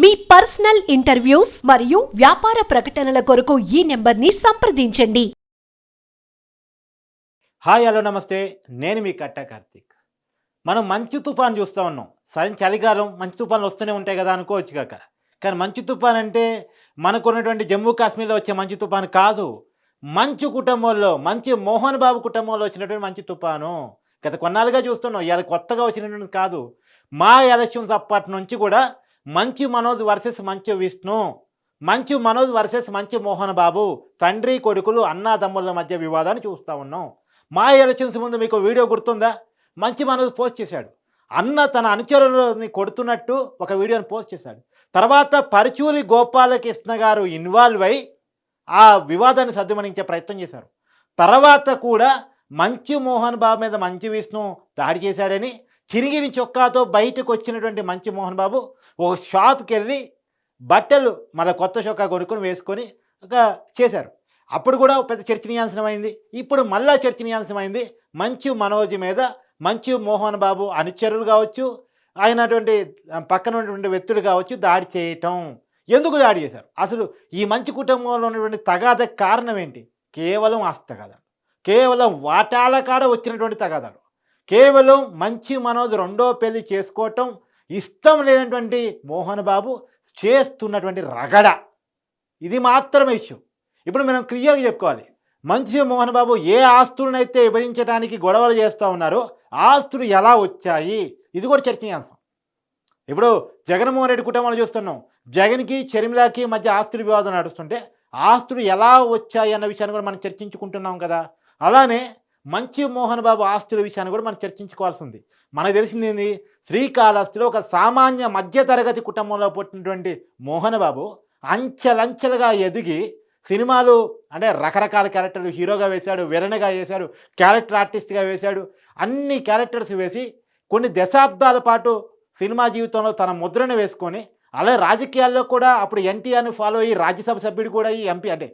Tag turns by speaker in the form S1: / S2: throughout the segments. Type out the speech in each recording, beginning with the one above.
S1: మీ personal interviews మరియు వ్యాపార ప్రకటనల కొరకు ఈ నెంబర్ని సంప్రదించండి.
S2: హాయ్ హలో నమస్తే. నేను మీ కట్ట కార్తీక్. మనం మంచు తుఫాన్ చూస్తూ ఉన్నాం. సరైన చలికాలం మంచు తుఫాన్లు వస్తూనే ఉంటాయి కదా అనుకోవచ్చు కాక. కానీ మంచు తుఫాన్ అంటే మనకు ఉన్నటువంటి జమ్మూ కాశ్మీర్లో వచ్చే మంచు తుఫాన్ కాదు. మంచు కుటుంబంలో మంచి మోహన్ బాబు కుటుంబంలో వచ్చినటువంటి మంచు తుఫాను. గత కొన్నాళ్ళుగా చూస్తున్నాం. ఇవాళ కొత్తగా వచ్చినటువంటి కాదు. మా ఎలక్షన్స్ అప్పటి నుంచి కూడా మంచు మనోజ్ వర్సెస్ మంచు విష్ణు. మంచు మనోజ్ వర్సెస్ మంచు మోహన్ బాబు. తండ్రి కొడుకులు అన్నాదమ్ముల మధ్య వివాదాన్ని చూస్తూ ఉన్నాం. మా ఎలక్షన్స్ ముందు మీకు వీడియో గుర్తుందా? మంచి మనోజ్ పోస్ట్ చేశాడు. అన్న తన అనుచరులని కొడుతున్నట్టు ఒక వీడియోని పోస్ట్ చేశాడు. తర్వాత పరుచూరి గోపాలకృష్ణ గారు ఇన్వాల్వ్ అయి ఆ వివాదాన్ని సర్దుమణించే ప్రయత్నం చేశారు. తర్వాత కూడా మంచి మోహన్ బాబు మీద మంచి విష్ణు దాడి చేశాడని చిరిగిరి చొక్కాతో బయటకు వచ్చినటువంటి మంచి మోహన్ బాబు ఒక షాప్కి వెళ్ళి బట్టలు మళ్ళీ కొత్త చొక్కా కొనుక్కొని వేసుకొని ఒక చేశారు. అప్పుడు కూడా పెద్ద చర్చనీయాంశమైంది. ఇప్పుడు మళ్ళా చర్చనీయాంశమైంది. మంచు మనోజ్ మీద మంచు మోహన్ బాబు అనుచరులు కావచ్చు ఆయనటువంటి పక్కన ఉన్నటువంటి వ్యక్తులు కావచ్చు దాడి చేయటం. ఎందుకు దాడి చేశారు? అసలు ఈ మంచి కుటుంబంలో ఉన్నటువంటి తగాద కారణం ఏంటి? కేవలం ఆస్తి తగాదాలు. కేవలం వాటాల కాడ వచ్చినటువంటి తగాదాలు. కేవలం మంచి మనోజ్ రెండో పెళ్ళి చేసుకోవటం ఇష్టం లేనటువంటి మోహన్ బాబు చేస్తున్నటువంటి రగడ. ఇది మాత్రమే ఇష్యూ. ఇప్పుడు మనం క్లియర్గా చెప్పుకోవాలి. మంచి మోహన్ బాబు ఏ ఆస్తులనైతే విభజించడానికి గొడవలు చేస్తూ ఉన్నారో ఆస్తులు ఎలా వచ్చాయి? ఇది కూడా చర్చనీయాంశం. ఇప్పుడు జగన్మోహన్ రెడ్డి కుటుంబాలు చూస్తున్నాం. జగన్కి చర్మిలాకి మధ్య ఆస్తుల వివాదం నడుస్తుంటే ఆస్తులు ఎలా వచ్చాయి అన్న విషయాన్ని కూడా మనం చర్చించుకుంటున్నాం కదా. అలానే మంచి మోహన్ బాబు ఆస్తుల విషయాన్ని కూడా మనం చర్చించుకోవాల్సింది. మనకు తెలిసింది ఏంది? శ్రీకాళహస్తిలో ఒక సామాన్య మధ్యతరగతి కుటుంబంలో పుట్టినటువంటి మోహన్ బాబు అంచెలంచెలుగా ఎదిగి సినిమాలు అంటే రకరకాల క్యారెక్టర్లు హీరోగా వేశాడు విలన్గా వేశాడు క్యారెక్టర్ ఆర్టిస్ట్గా వేశాడు అన్ని క్యారెక్టర్స్ వేసి కొన్ని దశాబ్దాల పాటు సినిమా జీవితంలో తన ముద్రను వేసుకొని అలాగే రాజకీయాల్లో కూడా అప్పుడు ఎన్టీఆర్ని ఫాలో అయ్యి రాజ్యసభ సభ్యుడు కూడా ఈ ఎంపీ అంటే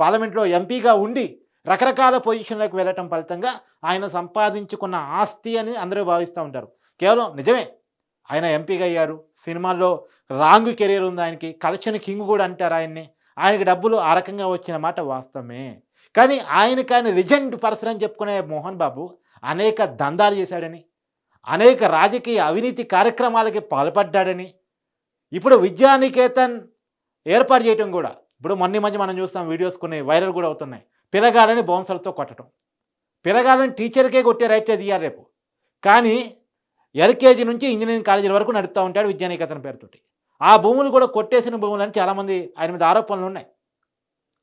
S2: పార్లమెంట్లో ఎంపీగా ఉండి రకరకాల పొజిషన్లకు వెళ్ళటం ఫలితంగా ఆయన సంపాదించుకున్న ఆస్తి అని అందరూ భావిస్తూ ఉంటారు. కేవలం నిజమే ఆయన ఎంపీగా అయ్యారు సినిమాల్లో లాంగ్ కెరీర్ ఉంది ఆయనకి కలెక్షన్ కింగ్ కూడా అంటారు ఆయన్ని ఆయనకి డబ్బులు ఆ రకంగా వచ్చిన మాట వాస్తవమే. కానీ ఆయనకి ఆయన రిజెంట్ పర్సన్ అని చెప్పుకునే మోహన్ బాబు అనేక దందాలు చేశాడని అనేక రాజకీయ అవినీతి కార్యక్రమాలకి పాల్పడ్డాడని ఇప్పుడు విద్యానికేతన్ ఏర్పాటు చేయటం కూడా ఇప్పుడు మొన్న మధ్య మనం చూస్తాం వీడియోస్ కొన్ని వైరల్ కూడా అవుతున్నాయి. పిల్లగాలని బౌన్సర్లతో కొట్టడం. పిల్లగాలని టీచర్కే కొట్టే రైట్ తీయాలి రేపు. కానీ ఎల్కేజీ నుంచి ఇంజనీరింగ్ కాలేజీల వరకు నడుస్తూ ఉంటాడు విద్యానికేతన పేరుతోటి. ఆ భూములు కూడా కొట్టేసిన భూములు అని చాలామంది ఆయన మీద ఆరోపణలు ఉన్నాయి.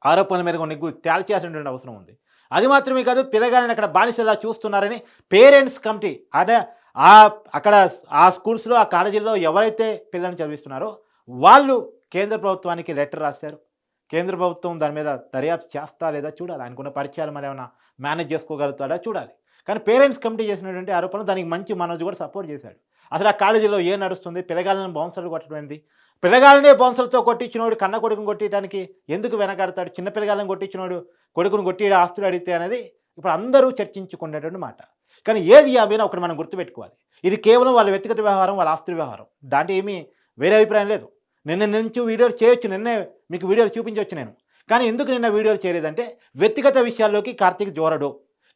S2: ఆరోపణల మీద కొన్ని తేల్చేసినటువంటి అవసరం ఉంది. అది మాత్రమే కాదు పిల్లగాలని అక్కడ బానిసలా చూస్తున్నారని పేరెంట్స్ కమిటీ అదే ఆ అక్కడ ఆ స్కూల్స్లో ఆ కాలేజీల్లో ఎవరైతే పిల్లల్ని చదివిస్తున్నారో వాళ్ళు కేంద్ర ప్రభుత్వానికి లెటర్ రాశారు. కేంద్ర ప్రభుత్వం దాని మీద దర్యాప్తు చేస్తా లేదా చూడాలి. ఆయనకున్న పరిచయాలు మరి ఏమైనా మేనేజ్ చేసుకోగలుగుతాడా? చూడాలి. కానీ పేరెంట్స్ కమిటీ చేసినటువంటి ఆరోపణలు దానికి మంచి మనోజ్ కూడా సపోర్ట్ చేశాడు. అసలు ఆ కాలేజీలో ఏం నడుస్తుంది? పిల్లగాళ్ళని బౌన్సర్లు కొట్టడమైంది? పిల్లగాళ్ళనే బౌన్సర్లతో కొట్టించినోడు కన్న కొడుకుని కొట్టడానికి ఎందుకు వెనకాడతాడు? చిన్న పిల్లగాళ్ళని కొట్టించినోడు కొడుకుని కొట్టి ఆస్తులు అడిగితే అనేది ఇప్పుడు అందరూ చర్చించుకునేటువంటి మాట. కానీ ఏది ఆ ఒకటి మనం గుర్తుపెట్టుకోవాలి. ఇది కేవలం వాళ్ళ వ్యక్తిగత వ్యవహారం వాళ్ళ ఆస్తుల వ్యవహారం. దాంట్లో ఏమీ వేరే అభిప్రాయం లేదు. నిన్న నుంచి వీడియోలు చేయొచ్చు నిన్నే మీకు వీడియోలు చూపించవచ్చు నేను. కానీ ఎందుకు నిన్న వీడియోలు చేయలేదంటే వ్యక్తిగత విషయాల్లోకి కార్తీక్ జోరడు.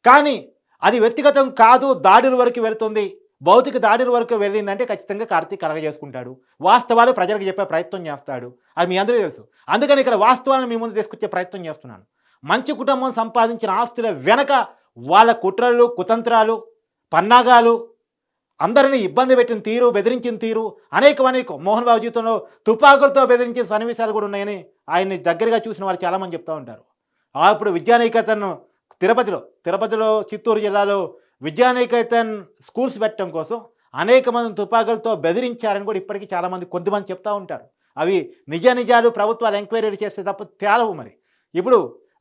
S2: కానీ అది వ్యక్తిగతం కాదు దాడుల వరకు వెళుతుంది. భౌతిక దాడుల వరకు వెళ్ళిందంటే ఖచ్చితంగా కార్తీక్ కలగజేసుకుంటాడు. వాస్తవాలు ప్రజలకు చెప్పే ప్రయత్నం చేస్తాడు. అది మీ అందరూ తెలుసు. అందుకని ఇక్కడ వాస్తవాలను మీ ముందు తీసుకొచ్చే ప్రయత్నం చేస్తున్నాను. మంచి కుటుంబం సంపాదించిన ఆస్తుల వెనక వాళ్ళ కుట్రలు కుతంత్రాలు పన్నాగాలు అందరినీ ఇబ్బంది పెట్టిన తీరు బెదిరించిన తీరు అనేక అనేక. మోహన్ బాబు జీవితంలో తుపాకులతో బెదిరించిన సన్నివేశాలు కూడా ఉన్నాయని ఆయన్ని దగ్గరగా చూసిన వాళ్ళు చాలామంది చెప్తూ ఉంటారు. ఆ ఇప్పుడు విద్యానికేతన్ తిరుపతిలో తిరుపతిలో చిత్తూరు జిల్లాలో విద్యానికేతన్ స్కూల్స్ పెట్టడం కోసం అనేక మంది తుపాకులతో బెదిరించారని కూడా ఇప్పటికీ చాలామంది కొద్దిమంది చెప్తూ ఉంటారు. అవి నిజ నిజాలు ప్రభుత్వాలు ఎంక్వైరీలు చేస్తే తప్ప తేలవు మరి. ఇప్పుడు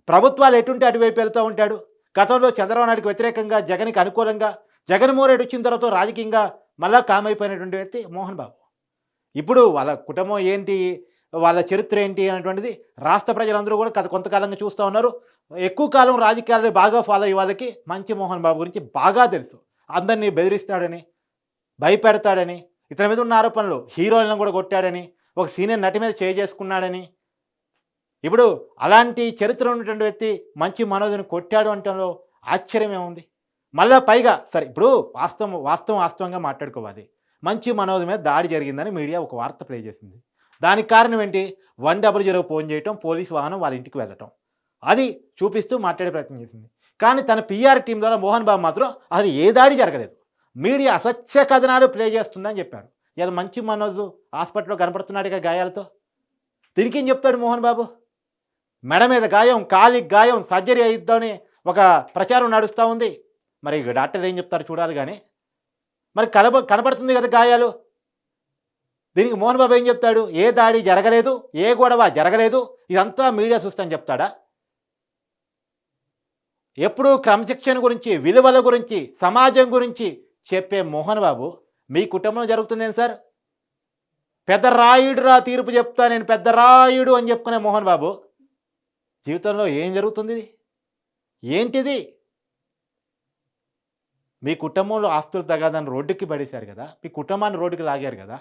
S2: ప్రభుత్వాలు ఎటుంటే అటువైపు వెళ్తూ ఉంటాడు. గతంలో చంద్రబాబు నాయుడుకి వ్యతిరేకంగా జగన్కి అనుకూలంగా జగన్మోహన్ రెడ్డి వచ్చిన తర్వాత రాజకీయంగా మళ్ళా కామైపోయినటువంటి వ్యక్తి మోహన్ బాబు. ఇప్పుడు వాళ్ళ కుటుంబం ఏంటి వాళ్ళ చరిత్ర ఏంటి అనేటువంటిది రాష్ట్ర ప్రజలందరూ కూడా గత కొంతకాలంగా చూస్తూ ఉన్నారు. ఎక్కువ కాలం రాజకీయాలు బాగా ఫాలో అయ్యే వాళ్ళకి మంచి మోహన్ బాబు గురించి బాగా తెలుసు. అందరినీ బెదిరిస్తాడని భయపెడతాడని ఇతని మీద ఉన్న ఆరోపణలు హీరోయిన్లను కూడా కొట్టాడని ఒక సీనియర్ నటి మీద చేసుకున్నాడని. ఇప్పుడు అలాంటి చరిత్ర ఉన్నటువంటి వ్యక్తి మంచి మనోజ్ని కొట్టాడు అంటే ఆశ్చర్యం ఏముంది? మళ్ళా పైగా సరే ఇప్పుడు వాస్తవం వాస్తవం వాస్తవంగా మాట్లాడుకోవాలి. మంచి మనోజ్ మీద దాడి జరిగిందని మీడియా ఒక వార్త ప్లే చేసింది. దానికి కారణం ఏంటి? వన్ డబుల్ జీరో ఫోన్ చేయటం పోలీస్ వాహనం వాళ్ళ ఇంటికి వెళ్ళటం. అది చూపిస్తూ మాట్లాడే ప్రయత్నం చేసింది. కానీ తన పిఆర్ టీం ద్వారా మోహన్ బాబు మాత్రం అది ఏ దాడి జరగలేదు. మీడియా అసత్య కథనాలు ప్లే చేస్తుందని చెప్పారు. ఇలా మంచి మనోజ్ హాస్పిటల్లో కనపడుతున్నాడుగా గాయాలతో. దీనికి చెప్తాడు మోహన్ బాబు? మెడ మీద గాయం కాలికి గాయం సర్జరీ అయిద్దామని ఒక ప్రచారం నడుస్తూ ఉంది. మరి డాక్టర్ ఏం చెప్తారు చూడాలి కానీ. మరి కనబ కనబడుతుంది కదా గాయాలు. దీనికి మోహన్ బాబు ఏం చెప్తాడు? ఏ దాడి జరగలేదు ఏ గొడవ జరగలేదు ఇదంతా మీడియా చూస్తాను చెప్తాడా? ఎప్పుడూ క్రమశిక్షణ గురించి విలువల గురించి సమాజం గురించి చెప్పే మోహన్ బాబు మీ కుటుంబంలో జరుగుతుందేం సార్? పెద్ద రాయుడు రా తీర్పు చెప్తా నేను పెద్ద రాయుడు అని చెప్పుకునే మోహన్ బాబు జీవితంలో ఏం జరుగుతుంది? ఇది? ఏంటిది? మీ కుటుంబంలో ఆస్తులు తగాదని రోడ్డుకి పడేశారు కదా మీ కుటుంబాన్ని రోడ్డుకి లాగారు కదా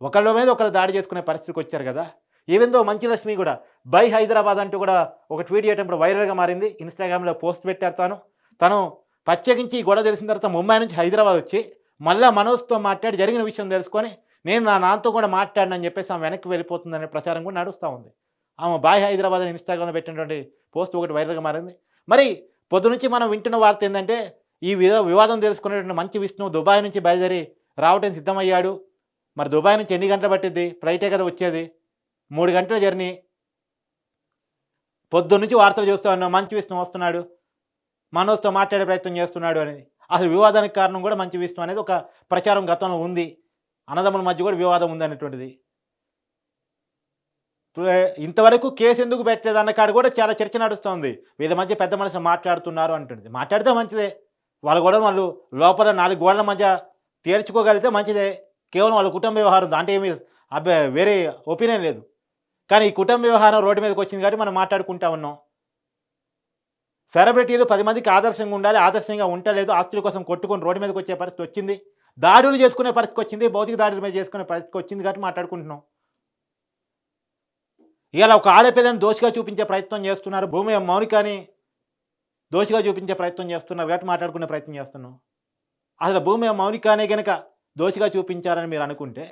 S2: ఒకళ్ళ మీద ఒకరు దాడి చేసుకునే పరిస్థితికి వచ్చారు కదా ఈవెందో మంచి లక్ష్మి కూడా బై హైదరాబాద్ అంటూ కూడా ఒక ట్వీట్ చేయడం ఇప్పుడు వైరల్గా మారింది. ఇన్స్టాగ్రామ్లో పోస్ట్ పెట్టారు తాను. తను ప్రత్యేకించి ఈ గొడవ తెలిసిన తర్వాత ముంబై నుంచి హైదరాబాద్ వచ్చి మళ్ళా మనోజ్తో మాట్లాడి జరిగిన విషయం తెలుసుకొని నేను నా నాన్నతో కూడా మాట్లాడినని చెప్పేసి ఆమె వెనక్కి వెళ్ళిపోతుందనే ప్రచారం కూడా నడుస్తూ ఉంది. ఆమె బాయ్ హైదరాబాద్ అని ఇన్స్టాగ్రామ్లో పెట్టినటువంటి పోస్ట్ ఒకటి వైరల్గా మారింది. మరి పొద్దు నుంచి మనం వింటున్న వార్త ఏంటంటే ఈ వివా- వివాదం తెలుసుకునేటువంటి మంచి విష్ణు దుబాయ్ నుంచి బయలుదేరి రావటం సిద్ధమయ్యాడు. మరి దుబాయ్ నుంచి ఎన్ని గంటలు పట్టిద్ది? ఫ్లైటే కదా వచ్చేది. మూడు గంటల జర్నీ. పొద్దున్న నుంచి వార్తలు చూస్తూ ఉన్నాం. మంచి విష్ణు వస్తున్నాడు. మనోజ్తో మాట్లాడే ప్రయత్నం చేస్తున్నాడు అనేది. అసలు వివాదానికి కారణం కూడా మంచి విష్ణు అనేది ఒక ప్రచారం గతంలో ఉంది. అన్నదమ్ముల మధ్య కూడా వివాదం ఉంది అనేటువంటిది. ఇంతవరకు కేసు ఎందుకు పెట్టలేదు? అన్న కాడ కూడా చాలా చర్చ నడుస్తోంది. వీళ్ళ మధ్య పెద్ద మనుషులు మాట్లాడుతున్నారు అంటుంది మాట్లాడితే మంచిదే. వాళ్ళు కూడా వాళ్ళు లోపల నాలుగు గోడల మధ్య తేల్చుకోగలిగితే మంచిదే. కేవలం వాళ్ళ కుటుంబ వ్యవహారం దాంట్లో ఏమీ అబ్బే వేరే ఒపీనియన్ లేదు. కానీ ఈ కుటుంబ వ్యవహారం రోడ్డు మీదకి వచ్చింది కాబట్టి మనం మాట్లాడుకుంటా ఉన్నాం. సెలబ్రిటీలు పది మందికి ఆదర్శంగా ఉండాలి ఆదర్శంగా ఉండలేదు ఆస్తుల కోసం కొట్టుకొని రోడ్డు మీదకి వచ్చే పరిస్థితి వచ్చింది. దాడులు చేసుకునే పరిస్థితి వచ్చింది భౌతిక దాడుల మీద చేసుకునే పరిస్థితి వచ్చింది కాబట్టి మాట్లాడుకుంటున్నాం. ఇవాళ ఒక ఆడపిల్లని దోషిగా చూపించే ప్రయత్నం చేస్తున్నారు. భూమి మౌనికని దోషిగా చూపించే ప్రయత్నం చేస్తున్నారు కాబట్టి మాట్లాడుకునే ప్రయత్నం చేస్తున్నాం. అసలు భూమి మౌనికానే కనుక దోషిగా చూపించారని మీరు అనుకుంటే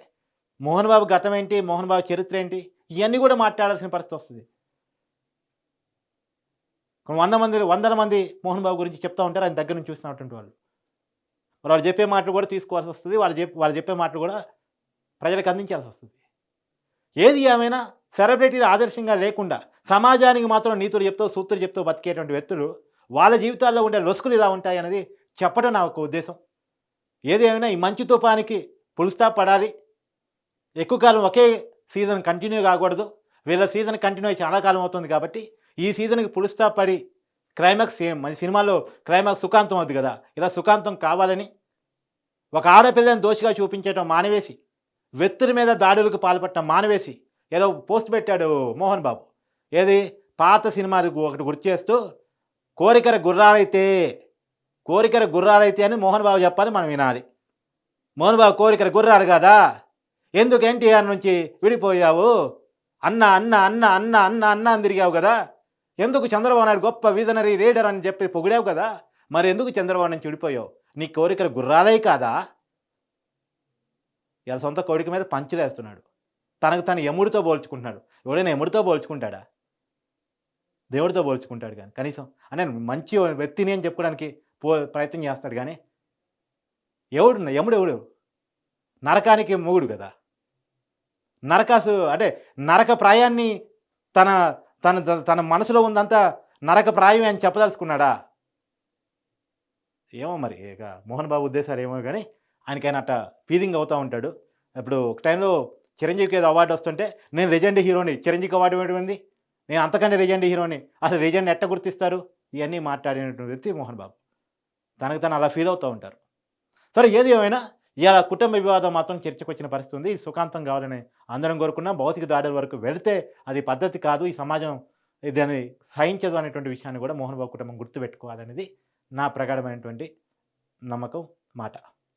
S2: మోహన్ బాబు గతం ఏంటి మోహన్ బాబు చరిత్ర ఏంటి ఇవన్నీ కూడా మాట్లాడాల్సిన పరిస్థితి వస్తుంది. కొన్ని వంద మంది వందల మంది మోహన్ బాబు గురించి చెప్తా ఉంటారు ఆయన దగ్గర నుంచి చూసినటువంటి వాళ్ళు. వాళ్ళు చెప్పే మాటలు కూడా తీసుకోవాల్సి వస్తుంది వాళ్ళు చెప్పి వాళ్ళు చెప్పే మాటలు కూడా ప్రజలకు అందించాల్సి వస్తుంది. ఏది ఏమైనా సెలబ్రిటీలు ఆదర్శంగా లేకుండా సమాజానికి మాత్రం నీతులు చెప్తూ సూత్రులు చెప్తూ బతికేటువంటి వ్యక్తులు వాళ్ళ జీవితాల్లో ఉండే లొసుకులు ఇలా ఉంటాయి అనేది చెప్పడం నా ఒక ఉద్దేశం. ఏదేమైనా ఈ మంచు తుఫానికి పులుస్తా పడాలి. ఎక్కువ కాలం ఒకే సీజన్ కంటిన్యూ కాకూడదు. వీళ్ళ సీజన్ కంటిన్యూ అయ్యి చాలా కాలం అవుతుంది కాబట్టి ఈ సీజన్కి పులుస్తా పడి క్లైమాక్స్ మన సినిమాలో క్లైమాక్స్ సుఖాంతం అవుతుంది కదా. ఇలా సుఖాంతం కావాలని ఒక ఆడపిల్లని దోషిగా చూపించడం మానవేసి వ్యక్తుల మీద దాడులకు పాల్పడటం మానవేసి ఏదో పోస్ట్ పెట్టాడు మోహన్ బాబు. ఏది? పాత సినిమాలకు ఒకటి గుర్తు చేస్తూ కోరికర గుర్రాలైతే కోరికర గుర్రాలైతే అని మోహన్ బాబు చెప్పాలి మనం వినాలి. మోహన్ బాబు కోరికర గుర్రాలు కదా? ఎందుకు ఎన్టీఆర్ నుంచి విడిపోయావు? అన్న అన్న అన్న అన్న అన్న అన్న అని తిరిగావు కదా? ఎందుకు చంద్రబాబు నాయుడు గొప్ప విజనరీ రీడర్ అని చెప్పి పొగిడావు కదా? మరి ఎందుకు చంద్రబాబు నుంచి విడిపోయావు? నీ కోరికలు గుర్రాలే కాదా? ఇలా సొంత కోరిక మీద పంచులేస్తున్నాడు. తనకు తన ఎముడితో పోల్చుకుంటున్నాడు. ఎవడైనా ఎముడితో పోల్చుకుంటాడా? దేవుడితో పోల్చుకుంటాడు కానీ కనీసం అంటే మంచి వ్యక్తిని అని చెప్పుకోవడానికి పో ప్రయత్నం చేస్తాడు కానీ ఎవడు యముడు ఎవడు? నరకానికి మొగుడు కదా? నరకాసు అంటే నరక ప్రాయాన్ని తన తన తన మనసులో ఉందంతా నరక ప్రాయమే అని చెప్పదలుచుకున్నాడా? ఏమో మరి ఇక మోహన్ బాబు ఉద్దేశాలు ఏమో కానీ ఆయనకైనా అట్ట ఫీలింగ్ అవుతూ ఉంటాడు. ఇప్పుడు ఒక టైంలో చిరంజీవికి ఏదో అవార్డు వస్తుంటే నేను లెజెండ్ హీరోని చిరంజీవికి అవార్డు ఇవ్వడం నేను అంతకంటే లెజెండ్ హీరోని. అసలు రీజెంట్ ఎట్ట గుర్తిస్తారు? ఇవన్నీ మాట్లాడినటువంటి వ్యక్తి మోహన్ బాబు. తనకు తను అలా ఫీల్ అవుతూ ఉంటారు. సరే ఏది ఏమైనా ఇలా కుటుంబ వివాదం మాత్రం చర్చకు వచ్చిన పరిస్థితి ఉంది. సుఖాంతం కావాలని అందరం కోరుకున్నా. భౌతిక దాడుల వరకు వెళితే అది పద్ధతి కాదు. ఈ సమాజం దాన్ని సహించదు అనేటువంటి విషయాన్ని కూడా మోహన్ బాబు కుటుంబం గుర్తుపెట్టుకోవాలనేది నా ప్రగాఢమైనటువంటి నమ్మకం మాట.